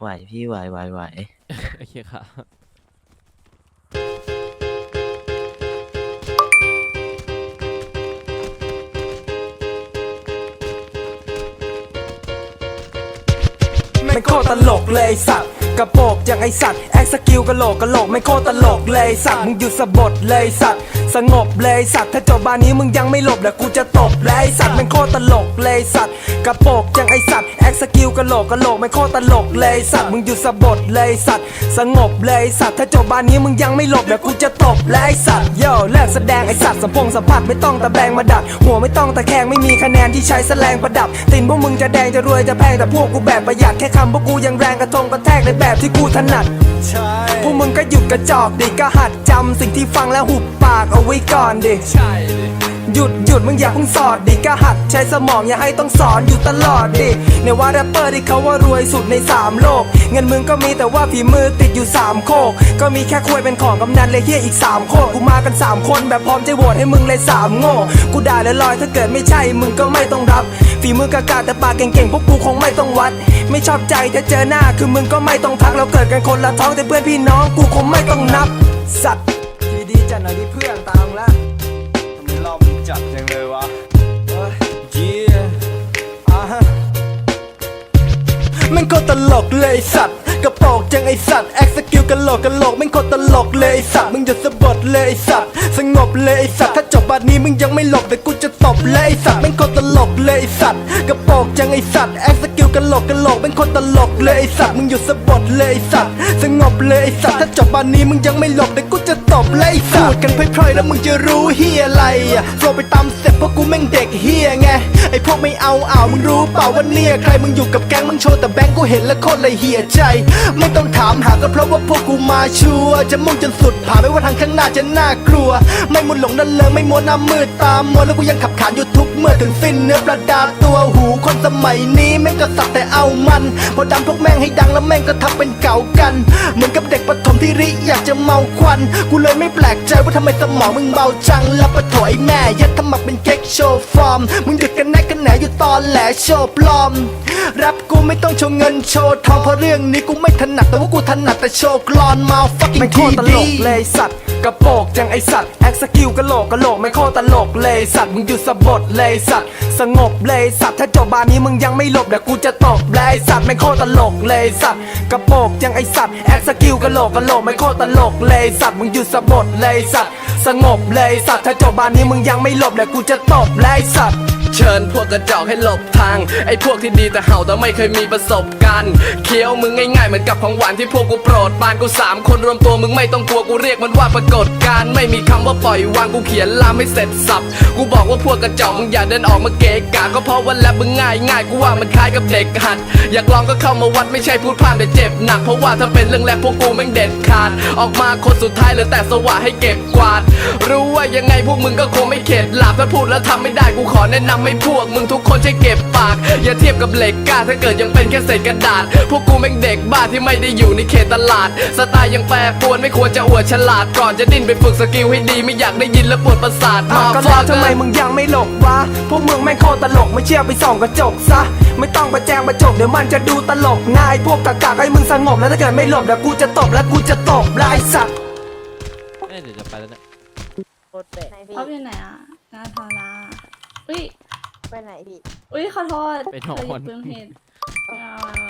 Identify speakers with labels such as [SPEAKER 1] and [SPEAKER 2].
[SPEAKER 1] ไหวพี่ไหวไหวไหว
[SPEAKER 2] โอเคครับ
[SPEAKER 3] ไม่โคตรตลกเลยไอ้สัตว์กระโปกอย่างไอสัตว์แอคสกิลกะโหลกกะโหลกไม่โคตรตลกเลยไอ้สัตว์มึงหยุดสะบดเลยไอ้สัตว์ สงบเลยสัตว์ถ้าจบบานนี้มึงยังไม่หลบเดี๋ยวกูจะตบเลยสัตว์ไม่โคตรตลกเลยสัตว์กระโปกอย่างไอสัตว์แอคสกิลกระโหลกกระโหลกไม่โคตรตลกเลยสัตว์มึงหยุดสะบดเลยสัตว์สงบเลยสัตว์ถ้าจบบานนี้มึงยังไม่หลบเดี๋ยวกูจะตบเลยสัตว์โย่เลิกแสดงไอสัตว์สะพงสะพัดไม่ต้องตะแบงมาดัดหัวไม่ต้องตะแคงไม่มีคะแนนที่ใช้แสลงประดับตินพวกมึงจะแดงจะรวยจะแพงแต่พวกกูแบบประหยัดแค่คำพวกกูยังแรงกระทงกระแทกในแบบที่กูถนัด พวกมึงก็หยุดกระจอกดิก็หัดจำสิ่งที่ฟังแล้วหุบปากเอาไว้ก่อนดิ
[SPEAKER 2] ใช่ดิ
[SPEAKER 3] หยุดหยุดมึงอย่าเพิ่งสอดดิก็หัดใช้สมองอย่าให้ต้องสอนอยู่ตลอดดิในว่าแรปเปอร์ที่เขาว่ารวยสุดในสามโลก เงินมึงก็มีแต่ว่าฝีมือติดอยู่สามโคก ก็มีแค่คุยเป็นของกำนันเลยเฮียอีกสามโคกกูมากันสามคนแบบพร้อมจะโหวตให้มึงเลยสามโง่ กูด่าลอยๆถ้าเกิดไม่ใช่มึงก็ไม่ต้องรับ ฝีมือกากาแต่ปากเก่งๆ พวกกูคงไม่ต้องวัด ไม่ชอบใจถ้าเจอหน้าคือมึงก็ไม่ต้องทักเราเกิดกันคนละท้องแต่เพื่อนพี่น้องกูคงไม่ต้องนับ สัตว์ดีดีๆจัดหน่อยดิเพื่อน ตลกเลยสัตว์กระโปรงจังไอสัตว์แอคสกิลกะโหลกกะโหลกแม่งโคตรตลกเลยไอสัตว์มึงจะสะบัดเลยไอสัตว์สงบเลยไอสัตว์ถ้าจบบัดนี้มึงยังไม่หลบเดี๋ยวกูจะตบเลยไอสัตว์แม่งโคตรตลกเลยไอสัตว์กระโปรงจังไอสัตว์แอคสกิลกะโหลกกะโหลกแม่งโคตรตลกเลยไอสัตว์มึงหยุดสะบัดเลยไอสัตว์สงบเลยไอสัตว์ถ้าจบบัดนี้มึงยังไม่หลบเดี๋ยวกูจะตบเลยไอสัตว์พูดกันพร่อยๆแล้วมึงจะรู้เฮียอะไรอะโฟลว์ไปตามเสเต็ปเพราะกูแม่งเด็กเฮียไงไอพวกไม่เอาอ่าวมึงรู้เปล่าว่าเนี่ยใครมึงอยู่กับแก๊งมึงโชว์แต่แบงค์กูเห็นและโคตรเลยเหียใจ ไม่ต้องถามหาก็เพราะว่าพวกกูมาชัวจะมุ่งจนสุดผ่านไม่ว่าทางข้างหน้าจะน่ากลัว ไม่มุนหลงดันเลยไม่มัวน้ำมืดตามมัวแล้วกูยังขับขานอยู่ทุกเมื่อถึงสิ้นเนื้อประดาตัวหูคนสมัยนี้แม่งก็สักแต่เอามันพอดันพวกแม่งให้ดังแล้วแม่งก็ทำเป็นเก่ากัน เหมือนกับเด็กประถมที่ริอยากจะเมาควัน กูเลยไม่แปลกใจว่าทำไมสมองมึงเบาจังแล้วปะโถไอ้แม่ยัดทำมาเป็นเก๊กโชว์ฟอร์มมึงหยุดกันแน่กันแหนอยู่ตอนแหลโชว์ปลอมรับกูไม่ต้องโชว์เงินโชว์ทองเพราะเรื่องนี้กูไม่ถนัดแต่ว่ากูถนัดแต่โชว์กลอนมาฟักกิ้งทีดีเลยสัตว์กระโปกจังไอสัตว์แอค สกิลกะโหลกกะโหลกไม่โคตรตลกเลยสัตว์มึงหยุดสะบดเลยสัตว์สงบเลยสัตว์ถ้าจบบานนี้มึงยังไม่หลบเดี๋ยวกูจะตบเลยสัตว์ไม่โคตรตลกเลยสัตว์กระโปกยังไอสัตว์แอคสกิลกะโหลกกะโหลกไม่โคตรตลกเลยสัตว์มึงหยุดสะบดเลยสัตว์สงบเลยสัตว์ถ้าจบบานนี้มึงยังไม่หลบเดี๋ยวกูจะตบเลยสัตว์
[SPEAKER 4] ชิญพวกกระจอกให้หลบทาง ไอ้พวกที่ดีแต่เห่าแต่ไม่เคยมีประสบการณ์เคี้ยวมึงง่ายๆเหมือนกับของหวานที่พวกกูโปรดปานกูสามคนรวมตัวมึงไม่ต้องกลัวกูเรียกมันว่าปรากฏการณ์ไม่มีคำว่าปล่อยวางกูเขียนลามไม่เสร็จสับกูบอกว่าพวกกระจอกมึงอย่าเดินออกมาเกะกะก็เพราะว่าแลบมึงง่ายง่ายกูว่ามันคล้ายกับเด็กหัด อยากลองก็เข้ามาวัดไม่ใช่พูดพลาดแต่เจ็บหนักเพราะว่าถ้าเป็นเรื่องแรกพวกกูแม่งเด็ดขาด ออกมาคนสุดท้ายเหลือแต่สวะให้เก็บกวาด รู้ว่ายังไงพวกมึงก็คงไม่เข็ดหลาบถ้าพูดแล้วทำไม่ได้กูขอแนะนำให้พวกมึงทุกคนใช้เก็บปาก อย่าเทียบกับเหล็กกล้าถ้าเกิดยังเป็นแค่เศษกระดาษ พวกกูแม่งเด็กบ้าที่ไม่ได้อยู่ในเขตตลาด สไตล์ยังแปรปรวนไม่ควรจะอวดฉลาด ก่อนจะดิ้นไปฝึกสกิลให้ดีไม่อยากได้ยินแล้วปวดประสาท
[SPEAKER 3] อะ
[SPEAKER 4] มา
[SPEAKER 3] ก็
[SPEAKER 4] ฟั
[SPEAKER 3] แล้ว
[SPEAKER 4] ง
[SPEAKER 3] ทำไมมึงยังไม่หลบวะพวกมึงแม่งโคตรตลกไม่เชื่อไปส่องกระจกซะ ไม่ต้องประแจงประจบเดี๋ยวมันจะดูตลกง่ายพวกกากาให้มึงสงบแล้วถ้าเกิดไม่หลบเดี๋ยวกูจะตบแล้วกูจะตบแล้วไอ้สัตว์
[SPEAKER 2] เอ้ยเดี๋ยวจะไปแล้วเนี่ย
[SPEAKER 5] ไหนพี่
[SPEAKER 6] เขาอยู่ไหนอะงาทาราอุ้ย
[SPEAKER 5] ไปไหนพี่
[SPEAKER 6] อุ้ยขอโทษ
[SPEAKER 2] ไปนอน
[SPEAKER 6] เธหยิบปืนผิดไม่เอาไม่เอา